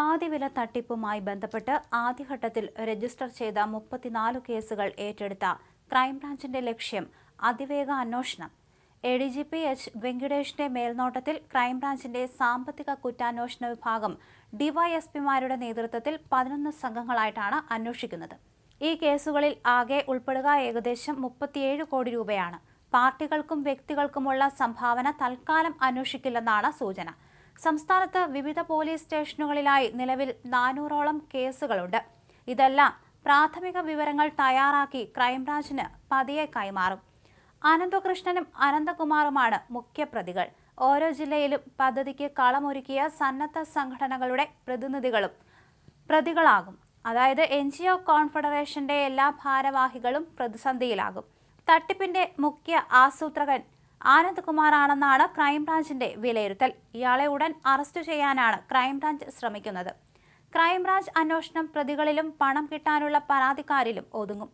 പാതിവില തട്ടിപ്പുമായി ബന്ധപ്പെട്ട് ആദ്യഘട്ടത്തിൽ രജിസ്റ്റർ ചെയ്ത മുപ്പത്തിനാല് കേസുകൾ ഏറ്റെടുത്ത ക്രൈംബ്രാഞ്ചിന്റെ ലക്ഷ്യം അതിവേഗ അന്വേഷണം. A D G P H വെങ്കിടേഷിന്റെ മേൽനോട്ടത്തിൽ ക്രൈംബ്രാഞ്ചിന്റെ സാമ്പത്തിക കുറ്റാന്വേഷണ വിഭാഗം ഡിവൈഎസ്പിമാരുടെ നേതൃത്വത്തിൽ പതിനൊന്ന് സംഘങ്ങളായിട്ടാണ് അന്വേഷിക്കുന്നത്. ഈ കേസുകളിൽ ആകെ ഉൾപ്പെടുക ഏകദേശം മുപ്പത്തിയേഴ് കോടി രൂപയാണ്. പാർട്ടികൾക്കും വ്യക്തികൾക്കുമുള്ള സംഭാവന തൽക്കാലം അന്വേഷിക്കില്ലെന്നാണ് സൂചന. സംസ്ഥാനത്ത് വിവിധ പോലീസ് സ്റ്റേഷനുകളിലായി നിലവിൽ നാനൂറോളം കേസുകളുണ്ട്. ഇതെല്ലാം പ്രാഥമിക വിവരങ്ങൾ തയ്യാറാക്കി ക്രൈംബ്രാഞ്ചിന് പതിയെ കൈമാറും. അനന്തകൃഷ്ണനും അനന്തകുമാറുമാണ് മുഖ്യപ്രതികൾ. ഓരോ ജില്ലയിലും പദ്ധതിക്ക് കളമൊരുക്കിയ സന്നദ്ധ സംഘടനകളുടെ പ്രതിനിധികളും പ്രതികളാകും. അതായത് എൻ ജി ഒ കോൺഫെഡറേഷന്റെ എല്ലാ ഭാരവാഹികളും പ്രതിസന്ധിയിലാകും. തട്ടിപ്പിന്റെ മുഖ്യ ആസൂത്രകൻ ആനന്ദ്കുമാറാണെന്നാണ് ക്രൈംബ്രാഞ്ചിന്റെ വിലയിരുത്തൽ. ഇയാളെ ഉടൻ അറസ്റ്റ് ചെയ്യാനാണ് ക്രൈംബ്രാഞ്ച് ശ്രമിക്കുന്നത്. ക്രൈംബ്രാഞ്ച് അന്വേഷണം പ്രതികളിലും പണം കിട്ടാനുള്ള പരാതിക്കാരിലും ഒതുങ്ങും.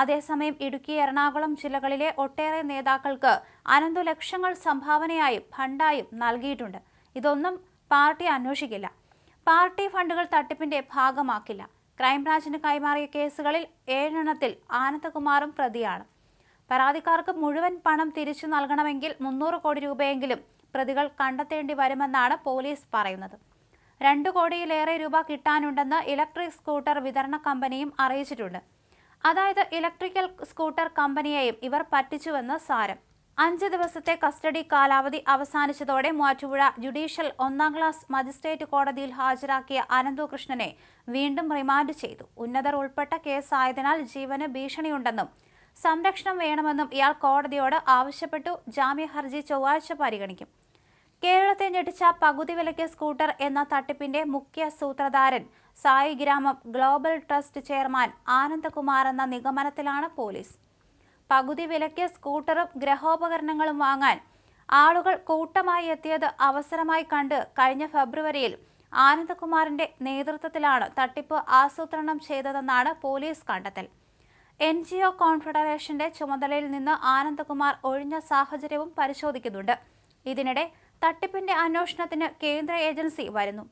അതേസമയം ഇടുക്കി എറണാകുളം ജില്ലകളിലെ ഒട്ടേറെ നേതാക്കൾക്ക് അനന്തു ലക്ഷങ്ങൾ സംഭാവനയായും ഫണ്ടായും നൽകിയിട്ടുണ്ട്. ഇതൊന്നും പാർട്ടി അന്വേഷിക്കില്ല. പാർട്ടി ഫണ്ടുകൾ തട്ടിപ്പിന്റെ ഭാഗമാക്കില്ല. ക്രൈംബ്രാഞ്ചിന് കൈമാറിയ കേസുകളിൽ ഏഴെണ്ണത്തിൽ ആനന്ദകുമാറും പ്രതിയാണ്. പരാതിക്കാർക്ക് മുഴുവൻ പണം തിരിച്ചു നൽകണമെങ്കിൽ മുന്നൂറ് കോടി രൂപയെങ്കിലും പ്രതികൾ കണ്ടെത്തേണ്ടി വരുമെന്നാണ് പോലീസ് പറയുന്നത്. രണ്ടു കോടിയിലേറെ രൂപ കിട്ടാനുണ്ടെന്ന് ഇലക്ട്രിക് സ്കൂട്ടർ വിതരണ കമ്പനിയും അറിയിച്ചിട്ടുണ്ട്. അതായത് ഇലക്ട്രിക്കൽ സ്കൂട്ടർ കമ്പനിയെയും ഇവർ പറ്റിച്ചുവെന്ന് സാരം. അഞ്ച് ദിവസത്തെ കസ്റ്റഡി കാലാവധി അവസാനിച്ചതോടെ മൂവാറ്റുപുഴ ജുഡീഷ്യൽ ഒന്നാം ക്ലാസ് മജിസ്ട്രേറ്റ് കോടതിയിൽ ഹാജരാക്കിയ അനന്തുകൃഷ്ണനെ വീണ്ടും റിമാൻഡ് ചെയ്തു. ഉന്നതർ ഉൾപ്പെട്ട കേസായതിനാൽ ജീവന് ഭീഷണിയുണ്ടെന്നും സംരക്ഷണം വേണമെന്നും ഇയാൾ കോടതിയോട് ആവശ്യപ്പെട്ടു. ജാമ്യ ഹർജി ചൊവ്വാഴ്ച പരിഗണിക്കും. കേരളത്തെ ഞെട്ടിച്ച പകുതി വിലയ്ക്ക് സ്കൂട്ടർ എന്ന തട്ടിപ്പിന്റെ മുഖ്യ സൂത്രധാരൻ സായി ഗ്രാമം ഗ്ലോബൽ ട്രസ്റ്റ് ചെയർമാൻ ആനന്ദകുമാർ എന്ന നിഗമനത്തിലാണ് പോലീസ്. പകുതി വിലയ്ക്ക് സ്കൂട്ടറും ഗ്രഹോപകരണങ്ങളും വാങ്ങാൻ ആളുകൾ കൂട്ടമായി എത്തിയത് അവസരമായി കണ്ട് കഴിഞ്ഞ ഫെബ്രുവരിയിൽ ആനന്ദകുമാറിന്റെ നേതൃത്വത്തിലാണ് തട്ടിപ്പ് ആസൂത്രണം ചെയ്തതെന്നാണ് പോലീസ് കണ്ടെത്തൽ. എൻ ജി ഒ കോൺഫെഡറേഷന്റെ ചുമതലയിൽ നിന്ന് ആനന്ദകുമാർ ഒഴിഞ്ഞ സാഹചര്യവും പരിശോധിക്കുന്നുണ്ട്. ഇതിനിടെ തട്ടിപ്പിന്റെ അന്വേഷണത്തിന് കേന്ദ്ര ഏജൻസി വരുന്നു.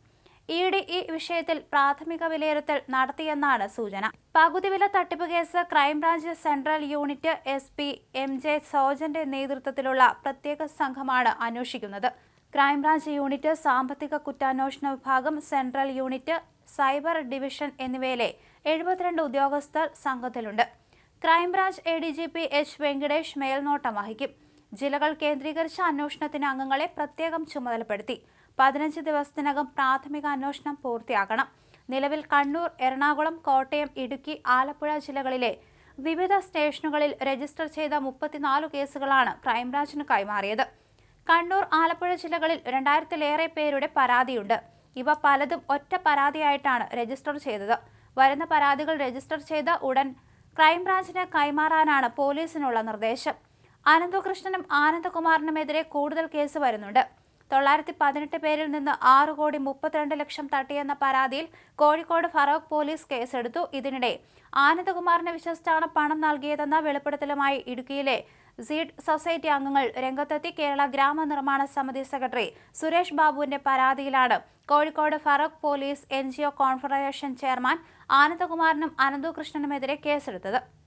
ഇ ഡി ഈ വിഷയത്തിൽ പ്രാഥമിക വിലയിരുത്തൽ നടത്തിയെന്നാണ് സൂചന. പകുതി വില തട്ടിപ്പ് case crime branch central unit S P M J സോജന്റെ നേതൃത്വത്തിലുള്ള പ്രത്യേക സംഘമാണ് അന്വേഷിക്കുന്നത്. ക്രൈംബ്രാഞ്ച് യൂണിറ്റ് സാമ്പത്തിക കുറ്റാന്വേഷണ വിഭാഗം സെൻട്രൽ യൂണിറ്റ് സൈബർ ഡിവിഷൻ എന്നിവയിലെ എഴുപത്തിരണ്ട് ഉദ്യോഗസ്ഥർ സംഘത്തിലുണ്ട്. Crime branch A D G P H Venkatesh മേൽനോട്ടം വഹിക്കും. ജില്ലകൾ കേന്ദ്രീകരിച്ച അന്വേഷണത്തിന് അംഗങ്ങളെ പ്രത്യേകം ചുമതലപ്പെടുത്തി. പതിനഞ്ച് ദിവസത്തിനകം പ്രാഥമിക അന്വേഷണം പൂർത്തിയാക്കണം. നിലവിൽ കണ്ണൂർ എറണാകുളം കോട്ടയം ഇടുക്കി ആലപ്പുഴ ജില്ലകളിലെ വിവിധ സ്റ്റേഷനുകളിൽ രജിസ്റ്റർ ചെയ്ത മുപ്പത്തിനാല് കേസുകളാണ് ക്രൈംബ്രാഞ്ചിന് കൈമാറിയത്. കണ്ണൂർ ആലപ്പുഴ ജില്ലകളിൽ രണ്ടായിരത്തിലേറെ പേരുടെ പരാതിയുണ്ട്. ഇവ പലതും ഒറ്റ പരാതിയായിട്ടാണ് രജിസ്റ്റർ ചെയ്തത്. വരുന്ന പരാതികൾ രജിസ്റ്റർ ചെയ്ത ഉടൻ ക്രൈംബ്രാഞ്ചിന് കൈമാറാനാണ് പോലീസിനുള്ള നിർദ്ദേശം. അനന്തകൃഷ്ണനും ആനന്ദകുമാറിനുമെതിരെ കൂടുതൽ കേസ് വരുന്നുണ്ട്. തൊള്ളായിരത്തി പതിനെട്ട് പേരിൽ നിന്ന് ആറ് കോടി മുപ്പത്തിരണ്ട് ലക്ഷം തട്ടിയെന്ന പരാതിയിൽ കോഴിക്കോട് ഫറോക്ക് പോലീസ് കേസെടുത്തു. ഇതിനിടെ ആനന്ദകുമാറിനെ വിശ്വസിച്ചാണ് പണം നൽകിയതെന്ന വെളിപ്പെടുത്തലുമായി ഇടുക്കിയിലെ സീഡ് സൊസൈറ്റി അംഗങ്ങൾ രംഗത്തെത്തി കേരള ഗ്രാമ നിർമ്മാണ സമിതി സെക്രട്ടറി സുരേഷ് ബാബുവിന്റെ പരാതിയിലാണ്. Kozhikode Feroke police N confederation chairman ആനന്ദകുമാറിനും അനന്തകൃഷ്ണനുമെതിരെ കേസെടുത്തത്.